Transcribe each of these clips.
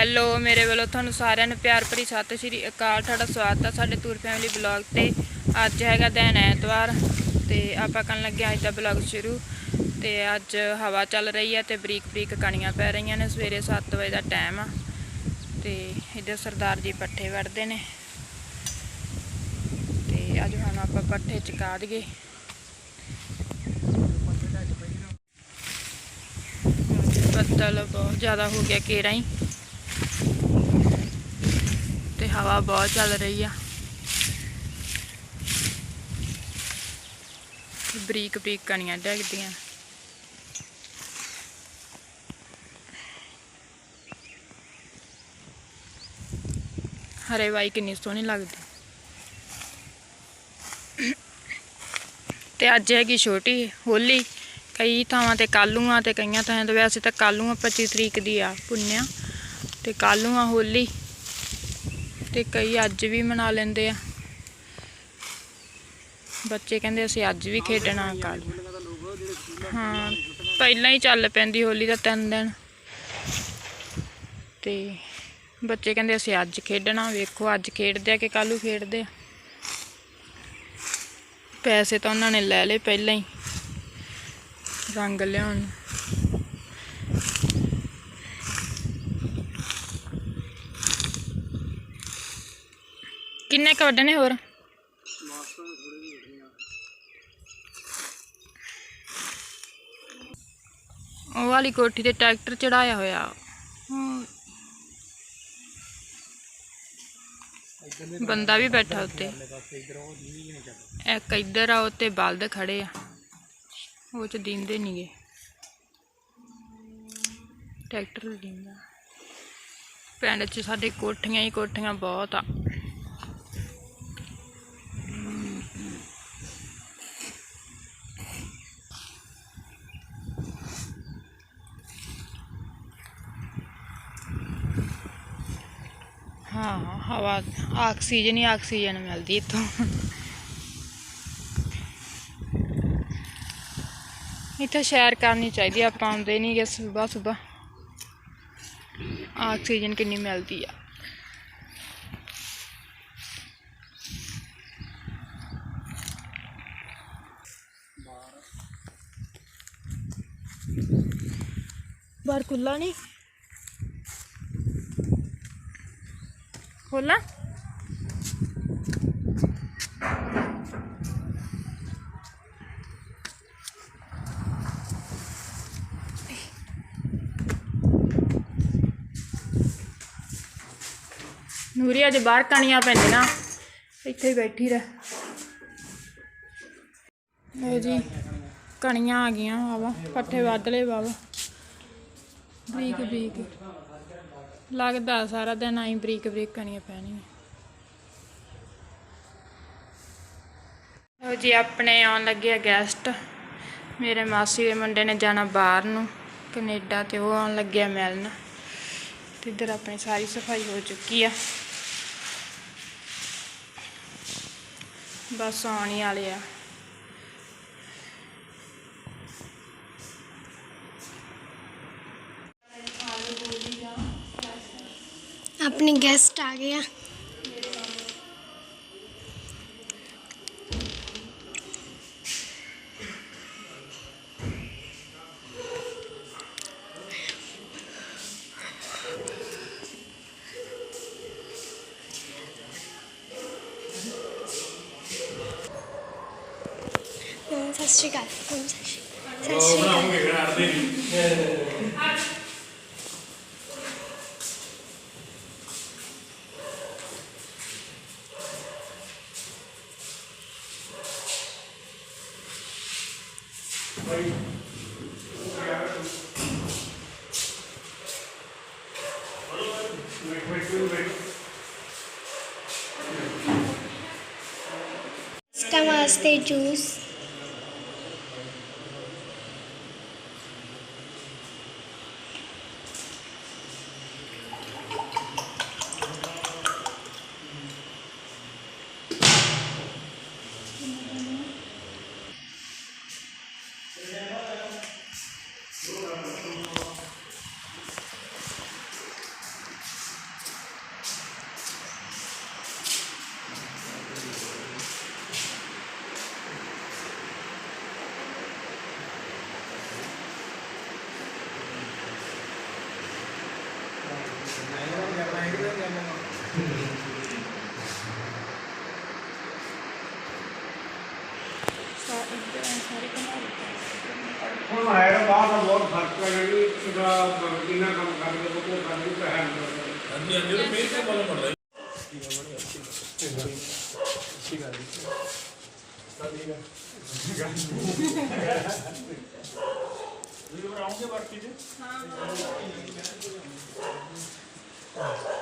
Hello, ਮੇਰੇ ਵੱਲੋਂ ਤੁਹਾਨੂੰ ਸਾਰਿਆਂ ਨੂੰ ਪਿਆਰ ਭਰੀ ਸਤਿ ਸ਼੍ਰੀ ਅਕਾਲ। ਤੁਹਾਡਾ ਸਵਾਗਤ ਹੈ ਸਾਡੇ ਟੂਰ ਫੈਮਿਲੀ ਬਲੌਗ ਤੇ। ਅੱਜ ਹੈਗਾ ਦਿਨ ਐਤਵਾਰ ਤੇ ਆਪਾਂ ਕਰਨ ਲੱਗੇ ਅੱਜ ਦਾ ਬਲੌਗ ਸ਼ੁਰੂ ਤੇ ਅੱਜ ਹਵਾ ਚੱਲ ਰਹੀ ਹੈ ਤੇ ਬਰੀਕ ਬਰੀਕ ਕਣੀਆਂ ਪੈ ਰਹੀਆਂ ਨੇ ਸਵੇਰੇ 7 ਵਜੇ ਦਾ ਟਾਈਮ ਆ ਤੇ ਇੱਧਰ ਸਰਦਾਰ ਜੀ ਪੱਠੇ ਵੜਦੇ ਨੇ। ਤੇ ਅੱਜ ਹੁਣ ਆਪਾਂ ਪੱਠੇ ਚਕਾ ਦਈਏ ਬੱਦਲ ਬਹੁਤ ਜ਼ਿਆਦਾ ਹੋ ਗਿਆ ਕੇਰਾ ਹੀ। ਤੇ ਹਵਾ ਬਹੁਤ ਚੱਲ ਰਹੀ ਆ ਬਰੀਕ ਬਰੀਕ ਕਣੀਆਂ ਡਿੱਗਦੀਆਂ ਹਰੇ ਵਾਈ ਕਿੰਨੀ ਸੋਹਣੀ ਲੱਗਦੀ ਤੇ ਅੱਜ ਹੈਗੀ ਛੋਟੀ ਹੋਲੀ ਕਈ ਥਾਵਾਂ ਤੇ ਕੱਲੂ ਆ ਤੇ ਕਈਆਂ ਥਾਵਾਂ ਤੇ ਵੈਸੇ ਤਾਂ ਕੱਲੂ ਆ 25 ਤਰੀਕ ਦੀ ਆ ਪੁੰਨਿਆ ਤੇ ਕੱਲੂ ਆ ਹੋਲੀ ਤੇ ਕਈ ਅੱਜ ਵੀ ਮਨਾ ਲੈਂਦੇ ਆ। ਬੱਚੇ ਕਹਿੰਦੇ ਅਸੀਂ ਅੱਜ ਵੀ ਖੇਡਣਾ ਕੱਲ ਹਾਂ, ਪਹਿਲਾਂ ਹੀ ਚੱਲ ਪੈਂਦੀ ਹੋਲੀ ਦਾ ਤਿੰਨ ਦਿਨ। ਤੇ ਬੱਚੇ ਕਹਿੰਦੇ ਅਸੀਂ ਅੱਜ ਖੇਡਣਾ, ਵੇਖੋ ਅੱਜ ਖੇਡਦੇ ਆ ਕਿ ਕੱਲੂ ਖੇਡਦੇ ਆ। ਪੈਸੇ ਤਾਂ ਉਹਨਾਂ ਨੇ ਲੈ ਲਏ ਪਹਿਲਾਂ ਹੀ, ਰੰਗ ਲਿਆਉਣ। ਕਿੰਨੇ ਕ ਵੱਢਣੇ ਹੋਰ? ਉਹ ਵਾਲੀ ਕੋਠੀ ਤੇ ਟਰੈਕਟਰ ਚੜਾਇਆ ਹੋਇਆ। ਬੰਦਾ ਵੀ ਬੈਠਾ ਉੱਤੇ। ਇੱਕ ਇੱਧਰ ਆ, ਉੱਤੇ ਬਲਦ ਖੜੇ ਆ। ਉਹ ਚ ਦਿੰਦੇ ਨਹੀਂਗੇ ਟਰੈਕਟਰ ਦਿੰਦਾ। ਪਿੰਡ ਚ ਸਾਡੇ ਕੋਠੀਆਂ ਹੀ ਕੋਠੀਆਂ ਬਹੁਤ ਆ ਹਾਂ ਹਵਾ, ਆਕਸੀਜਨ ਹੀ ਆਕਸੀਜਨ ਮਿਲਦੀ ਇੱਥੋਂ। ਇੱਥੇ ਸੈਰ ਕਰਨੀ ਚਾਹੀਦੀ ਆਪਾਂ ਆਉਂਦੇ ਨਹੀਂ ਗੇ ਸਵੇਰ ਸਵੇਰ ਆਕਸੀਜਨ ਕਿੰਨੀ ਮਿਲਦੀ ਆ। ਬਾਹਰ ਖੁੱਲਾ ਨਹੀਂ ਖੋਲਾ। ਨੂਰੀ, ਅੱਜ ਬਾਹਰ ਕਣੀਆਂ ਪੈਂਦੀਆਂ। ਇੱਥੇ ਹੀ ਬੈਠੀ ਰਹਿ। ਇਹ ਜੀ, ਕਣੀਆਂ ਆ ਗਈਆਂ ਵਾਵਾ, ਪੱਠੇ ਵੱਢ ਲਏ ਵਾਵਾ। ਬਰੀਕ ਬਰੀਕ ਲੱਗਦਾ ਸਾਰਾ ਦਿਨ ਆਈ ਬਰੀਕ ਬਰੀਕ ਕਣੀਆਂ ਪੈਣੀਆਂ। ਉਹ ਜੀ, ਆਪਣੇ ਆਉਣ ਲੱਗੇ ਆ ਗੈਸਟ ਮੇਰੇ ਮਾਸੀ ਦੇ ਮੁੰਡੇ ਨੇ ਜਾਣਾ ਬਾਹਰ ਨੂੰ, ਕੈਨੇਡਾ ਤੇ ਉਹ ਆਉਣ ਲੱਗਿਆ ਮਿਲਣ। ਤੇ ਇੱਧਰ ਆਪਣੀ ਸਾਰੀ ਸਫ਼ਾਈ ਹੋ ਚੁੱਕੀ ਆ। ਬਸ ਆਉਣ ਵਾਲੇ ਆ। ਆਪਣੇ ਗੈਸਟ ਆ ਗਏ ਆ ਸਤਿ ਸ਼੍ਰੀ ਅਕਾਲ ਸਤਿ ਸ਼੍ਰੀ ਸਤਿ ਸ਼੍ਰੀ ਅਕਾਲ ਗੈਸਟਾਂ ਵਾਸਤੇ ਜੂਸ ਹੁਣ ਹੈ ਤਾਂ ਬਾਹਰ ਦਾ ਬਹੁਤ ਫ਼ਰਕ ਹੈ ਜਿਹੜੀ ਇਹਦਾ ਕਿੰਨਾ ਕੰਮ ਕਰਦੇ ਉਹ ਕੋਈ ਕਰਦੇ ਤਾਂ ਹੈ ਨਹੀਂ ਹਾਂਜੀ ਹਾਂਜੀ ਉਹ ਮੇਰ ਕੇ ਬੋਲ ਪੜ ਰਹੀ ਵੀ ਬਣਾਉਂਗੇ ਬਾਕੀ ਜੀ? ਮੁੜ ਜੂਗੀ ਇੱਧਰ ਆਵੇ ਗਲੀ ਚ ਨਹੀਂ ਨਾ ਹੋ। ਜਾਵੇ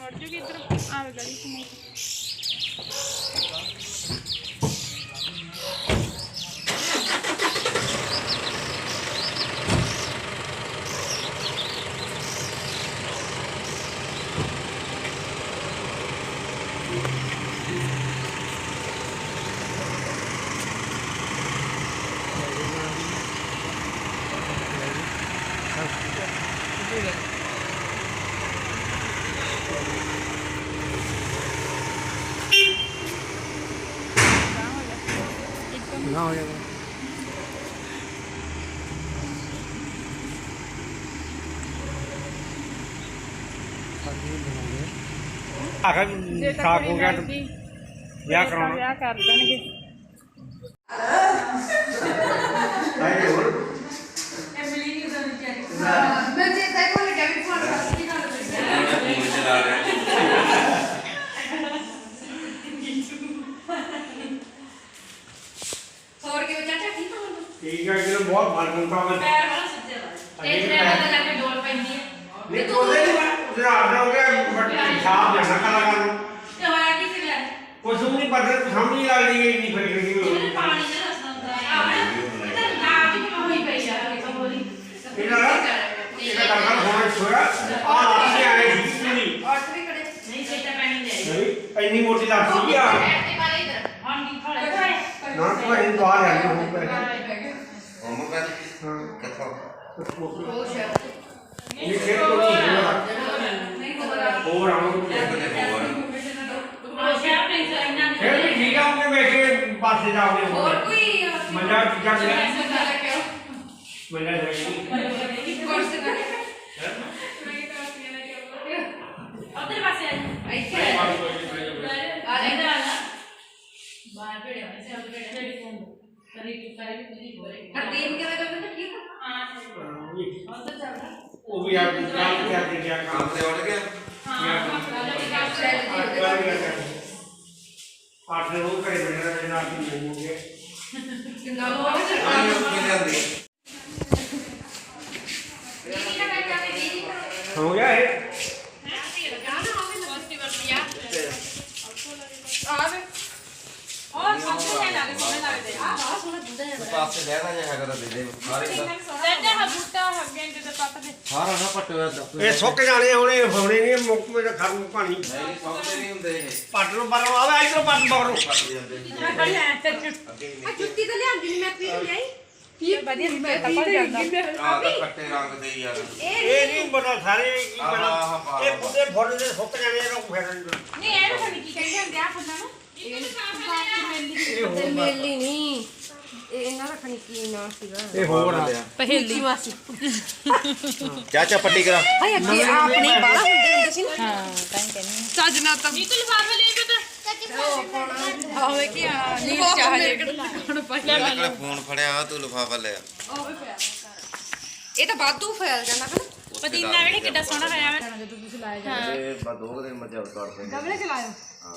ਆਖਰ ਜੇ ਤਾਂ ਖਾਕ ਕੁੜੀ ਹੋ ਗਿਆ ਤਾਂ ਲੜਦੀ, ਵਿਆਹ ਤਾਂ ਕਰਾਉਣਾ ਵਿਆਹ ਕਰ ਦੇਣਗੇ ਹੋਰ ਕਿਵੇਂ ਚਾਚਾ ਠੀਕ ਹੋ ਠੀਕ ਹੈ ਕਿ ਬਹੁਤ ਫ਼ਰਕ ਹੁੰਦਾ ਵਾ ਪੈਰ ਵਾਲਾ ਸੱਜੇ ਵਾਲਾ ਇਹ ਜਿਹੜਾ ਪਤਾ ਲੱਗ ਕੇ ਡੋਲ ਪੈਂਦੀ ਹੈ ਨਹੀਂ ਤੋਲੇ ਨਹੀਂ ਰਾਤ ਦਾ ਹੋ ਗਿਆ ਬਟ ਸਾਫ਼ ਜਾਣਾ ਕਲਾਕਾਰ ਨੂੰ ਤੇ ਹੋਇਆ ਕੀ ਫਿਰ ਲੈ ਨਹੀਂ ਪਤਾ ਸਮਝ ਨਹੀਂ ਲੱਗਦੀ ਕਿ ਇੰਨੀ ਫ਼ਰਕ ਲੱਗੀ ਹੋਈ ਇਹਨੇ ਪਾਣੀ ਦਾ ਰਸਤਾ ਹੁੰਦਾ ਹੈ। ਇਹ ਤਾਂ ਨਾ ਵੀ ਹੋਈ ਪਈ ਆ ਇਹ ਤਾਂ ਬੋਲੀ ਇਹਦਾ ਇਹਦਾ ਕਲਾਕਾਰ ਹੋਣਾ ਛੋੜਾ ਆ ਲੱਗੇ ਆਏ ਸੀ ਪੂਰੀ ਅੱਠ ਵੀ ਖੜੇ। ਨਹੀਂ ਸੇਟਾ ਪੈਣੀ ਦੇ ਨਹੀਂ ਇੰਨੀ ਮੋਟੀ ਲੱਗ ਸੀ ਆ। ਤੇ ਹੁਣ ਨਾ ਤੂੰ ਇਹ ਬਾਹਰ ਆ ਗਈ ਹੁਣ ਪੈ ਹੋਮਵਰਕ ਹਾਂ। ਕਿੱਥੋਂ? ਖੁਸ਼ ਹੈ ਇਹ ਖੇਡ ਤੋਂ ਨਹੀਂ ਹੋਣਾ ਨਹੀਂ ਹੋਰਾ ਹੋਰ ਆਉਂ ਕਿਤੇ ਹੋਰ ਖੁਸ਼ ਹੈ ਨਹੀਂ ਸਰ ਇਹਨਾਂ ਫਿਰ ਵੀ ਠੀਕ ਆ ਉਹਨੇ ਵੇਖੇ ਪਾਸੇ ਜਾਓਗੇ ਹੋਰ ਕੋਈ ਮੰਜਾ ਟਿਕਾ ਗਿਆ ਸੰਗਾ ਰੱਖਿਓ ਮੰਜਾ ਜਾਈ ਕੋਰਸ ਕਰ ਉਧਰ ਪਾਸੇ ਆ ਇੱਥੇ ਆ ਲੈ ਇਧਰ ਆ ਜਾ ਬਾਹਰ ਭੇੜਿਆ ਵੈਸੇ ਉਹ ਭੇੜਿਆ ਜਿਹੜੀ ਕੋਣ ਕਰੀ ਕੀ ਕਰੀ ਵੀ ਕੁਝ ਬੋਲੇ ਹਰਦੀਪ ਕਿਵੇਂ ਕਰਦੇ ਤਾਂ ਠੀਕ ਆ ਹਾਂ ਉਧਰ ਚੱਲਦਾ ਉਹ ਵੀ ਆ ਕੰਮ ਕਿਆ ਕੇ ਗਿਆ ਕੰਮ ਕੰਮ ਤੇ ਉੱਡ ਗਿਆ ਆਠ ਦੇ ਉਹ ਕਰੇ ਬਣੇ ਰਹੇ ਨਾਲ ਕੀ ਹੋ ਗਿਆ ਇਹ? ਪਾਸੇ ਲੈਣਾ ਜੇ ਹੈਗਾ ਤਾਂ ਦੇ ਦੇ ਸਾਰੇ ਦਾ ਸੱਜਾ ਹਬੂਟਾ ਹੱਗੇ ਜਿੱਦ ਪੱਟ ਦੇ। ਸਾਰਾ ਨਾ ਪੱਟਿਆ ਦੱਸ। ਇਹ ਸੁੱਕ ਜਾਣੇ ਹੁਣੇ ਹੋਣੇ ਨਹੀਂ ਮੁੱਕ ਮੇਰੇ ਨੂੰ ਪਾਣੀ। ਨਹੀਂ ਸੌਂਦੇ ਨਹੀਂ ਹੁੰਦੇ ਇਹ। ਪੱਟ ਨੂੰ ਪਰੋਂ ਆਵੇ ਇਧਰੋਂ ਪੱਟ ਬਰੋਂ ਪੱਟ ਜਾਂਦੇ ਅੱਗੇ ਹੀ ਜੁੱਤੀ ਤਾਂ ਲਿਆਂਦੀ ਨਹੀਂ ਮੈਂ ਪੀ ਲਈ। ਇਹ ਵਧੀਆ ਸੀ ਮੈਂ ਤਾਂ ਪੜ ਜਾਂਦਾ। ਆਹ ਕੱਟੇ ਰੰਗ ਦੇ ਯਾਰ ਇਹ ਨਹੀਂ ਪਤਾ ਸਾਰੇ ਕੀ ਬਣਾ? ਇਹ ਬੁੱਢੇ ਫੁੱਲ ਦੇ ਸੁੱਕ ਜਾਣੇ ਇਹਨੂੰ ਫੇਰਨ ਨਹੀਂ ਇਹ ਤਾਂ ਕੀ ਕਹਿੰਦੇ ਹੁੰਦੇ ਆ ਫੁੱਲਾਂ ਨੂੰ। ਇਹ। ਮੇਲੀ ਨਹੀਂ ਇਹ ਇਹਨਾਂ ਦਾ ਖਣੀ ਕੀ ਨਾਂ ਸੀਗਾ। ਇਹ ਹੋਰ ਆ। ਪਹੇਲੀ। ਮਾਸੀ ਚਾਚਾ ਪੱਟੀ ਕਰਾ। ਹਾਏ ਅੱਗੇ ਆਪਣੇ ਬਾਹਰ ਹੁੰਦੇ ਹੁੰਦੇ ਸੀ ਨਾ। ਹਾਂ ਤਾਂ ਹੀ ਕਹਿੰਦੀ ਸੱਜਣਾ ਤਾਂ ਨੀਤੂ ਲਿਫਾਫੇ ਲੈ ਕੇ ਤਾਂ। ਹੋਵੇ ਕਿ ਆ ਨੀਲ ਚਾਹੇ ਹੁਣ ਪਹਿਲਾਂ ਕਿਹੜਾ ਫੋਨ ਫੜਿਆ ਤੂੰ ਲਿਫਾਫਾ ਲੈ ਆ। ਇਹ ਤਾਂ ਵਾਧੂ ਫੈਲ ਜਾਂਦਾ ਹੈ ਪਦੀਨਾ ਵੇੜੇ ਕਿੱਡਾ ਸੋਹਣਾ ਹੋਇਆ ਵਾ। ਇਹ ਬਾ ਦੋ ਕੁ ਦਿਨ ਮੱਝਾਂ ਉਤਾਰ ਦੇ ਗਮਲੇ ਚ ਲਾਇਓ। ਹਾਂ।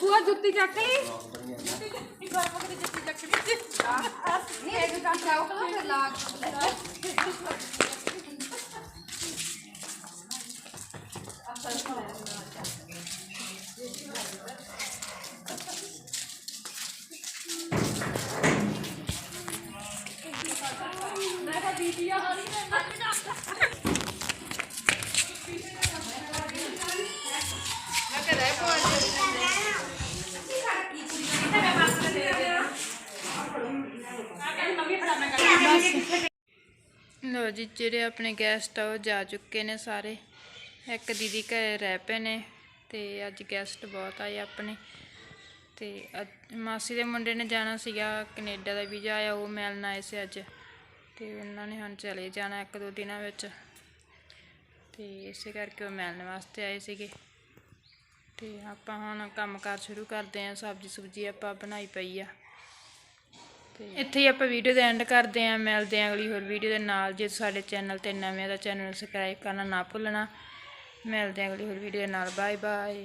ਤੂੰ ਜੁੱਤੀ ਚੱਕ ਲਈ। ਨਹੀਂ ਇਹ ਕੰਮ ਕਰਾਓ ਕਲਾ ਫਿਰ ਜੀ, ਜਿਹੜੇ ਆਪਣੇ ਗੈਸਟ ਆ, ਉਹ ਜਾ ਚੁੱਕੇ ਨੇ ਸਾਰੇ। ਇੱਕ ਦੀਦੀ ਘਰੇ ਰਹਿ ਪਏ ਨੇ ਤੇ ਅੱਜ ਗੈਸਟ ਬਹੁਤ ਆਏ ਆਪਣੇ। ਤੇ ਅੱਜ ਮਾਸੀ ਦੇ ਮੁੰਡੇ ਨੇ ਜਾਣਾ ਸੀਗਾ, ਕੈਨੇਡਾ ਦਾ ਵੀਜ਼ਾ ਆਇਆ, ਉਹ ਮਿਲਣ ਆਏ ਸੀ ਅੱਜ। ਤੇ ਉਹਨਾਂ ਨੇ ਹੁਣ ਚਲੇ ਜਾਣਾ ਇੱਕ ਦੋ ਦਿਨਾਂ ਵਿੱਚ। ਤੇ ਇਸੇ ਕਰਕੇ ਉਹ ਮਿਲਣ ਵਾਸਤੇ ਆਏ ਸੀਗੇ। ਤੇ ਆਪਾਂ ਹੁਣ ਕੰਮਕਾਰ ਸ਼ੁਰੂ ਕਰਦੇ ਆਂ ਸਬਜ਼ੀ ਸੁਬਜੀ ਆਪਾਂ ਬਣਾਈ ਪਈ ਆ। ਇੱਥੇ ਹੀ ਆਪਾਂ ਵੀਡੀਓ ਦਾ ਐਂਡ ਕਰਦੇ ਆਂ ਮਿਲਦੇ ਆਂ ਅਗਲੀ ਹੋਰ ਵੀਡੀਓ ਦੇ ਨਾਲ ਜੇ ਸਾਡੇ ਚੈਨਲ ਤੇ ਨਵੇਂ ਆ ਤਾਂ ਚੈਨਲ ਨੂੰ ਸਬਸਕ੍ਰਾਈਬ ਕਰਨਾ ਨਾ ਭੁੱਲਣਾ। ਮਿਲਦੇ ਆਂ ਅਗਲੀ ਹੋਰ ਵੀਡੀਓ ਦੇ ਨਾਲ। Bye bye